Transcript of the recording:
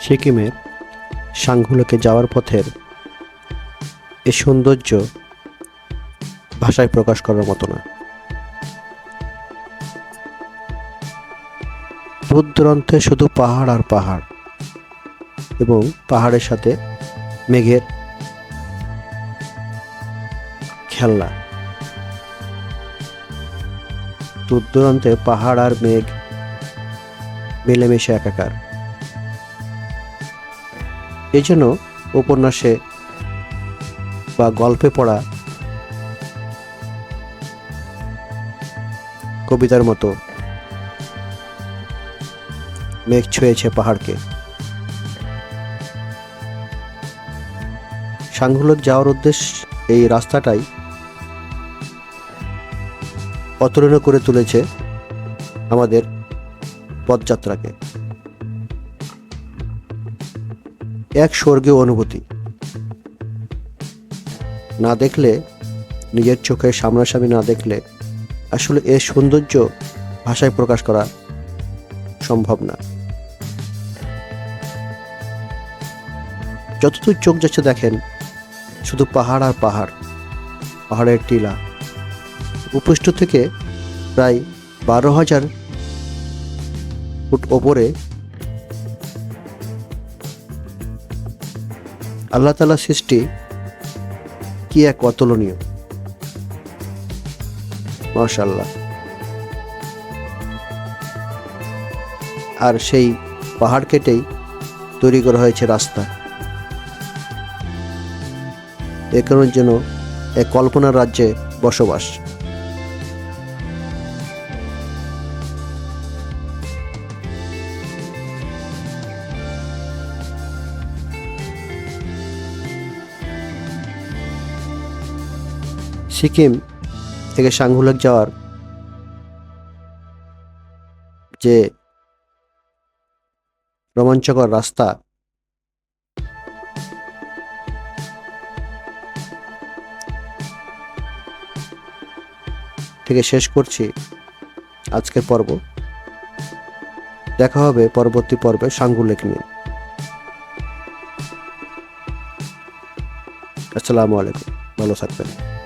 সিকিমের সাংহুলেকে যাওয়ার পথের এ সৌন্দর্য ভাষায় প্রকাশ করার মতো না। দূর দূরান্তে শুধু পাহাড় আর পাহাড় এবং পাহাড়ের সাথে মেঘের খেলনা। দূর দূরান্তে পাহাড় আর মেঘ মিলেমিশে একাকার। এই জন্য উপন্যাসে বা গল্পে পড়া কবিতার মতো মেঘ ছুঁয়েছে পাহাড়কে। সাংহুলক যাওয়ার উদ্দেশ্য এই রাস্তাটাই অতুলনীয় করে তুলেছে আমাদের পদযাত্রাকে এক স্বর্গীয় অনুভূতি। না দেখলে, নিজের চোখে সামনাসামনি না দেখলে আসলে এর সৌন্দর্য ভাষায় প্রকাশ করা সম্ভব না। যতদূর চোখ যাচ্ছে দেখেন, শুধু পাহাড় আর পাহাড়, পাহাড়ের টিলা। উপৃষ্ঠ থেকে প্রায় বারো হাজার ফুট ওপরে আল্লাহ তালা সৃষ্টি কি এক অতুলনীয়? মাশাল্লাহ আর সেই পাহাড় কেটেই তৈরি করা হয়েছে রাস্তা। এ কারণের জন্য এক কল্পনার রাজ্যে বসবাস। সিকিম থেকে সাংহুলেক যাওয়ার যে রোমাঞ্চকর রাস্তা, থেকে শেষ করছি আজকের পর্ব। দেখা হবে পরবর্তী পর্বে সাঙ্গুলেক নিয়ে। আসসালামু আলাইকুম। ভালো থাকবেন।